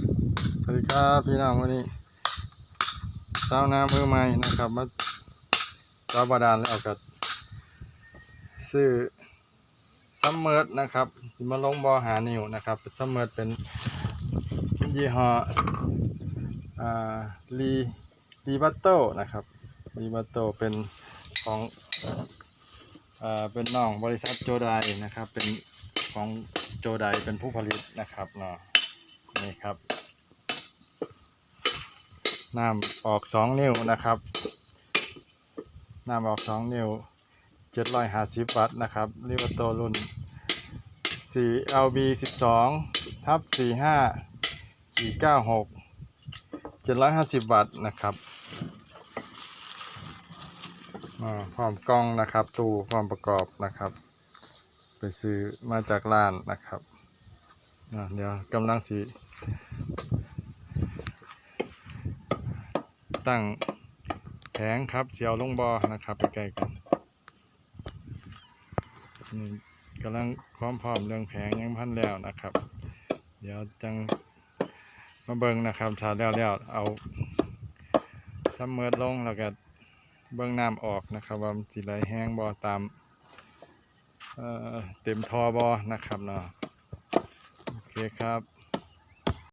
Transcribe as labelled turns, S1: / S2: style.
S1: สวัสดีครับพี่น้องวันนี้สาวน้ำมือใหม่นะครับมาสาวบาดาลแล้วก็ซื้อซัมเมอร์นะครับมาลงบอหานิวนะครับซัมเมอร์เป็นยี่ห้อลีลีบัตโต้นะครับลีบัตโต้เป็นของเป็นน้องบริษัทโจไดนะครับ เป็นของโจไดเป็นผู้ผลิตนะครับเนาะ นี่ครับน้ำออกสองนิ้วนะครับน้ำออกสองนิ้วเจ็ดร้อยห้าสิบวัตต์นะครับริวโตรุ่นสี่ LB สิบสองทับสี่ห้าขีเก้าหกเจ็ดร้อยห้าสิบวัตต์นะครับอ่าพร้อมกล้องนะครับ ตู้พร้อมประกอบนะครับ ไปซื้อมาจากร้านนะครับ อ่าเดี๋ยวกำลังสีตั้งแผงครับเสียวลงบอนะครับไปใกล้กันนี่กำลังพร้อมพร้อมเรื่องแผงยังพันแล้วนะครับ เดี๋ยวจังมาเบิ่งนะครับถ้าแล้วแล้วเอาซัมเมอร์ลงแล้วก็เบิ่งน้ำออกนะครับว่าสิไหลแห้งบอตามเเต็มทอบอนะครับเนาะ ครับ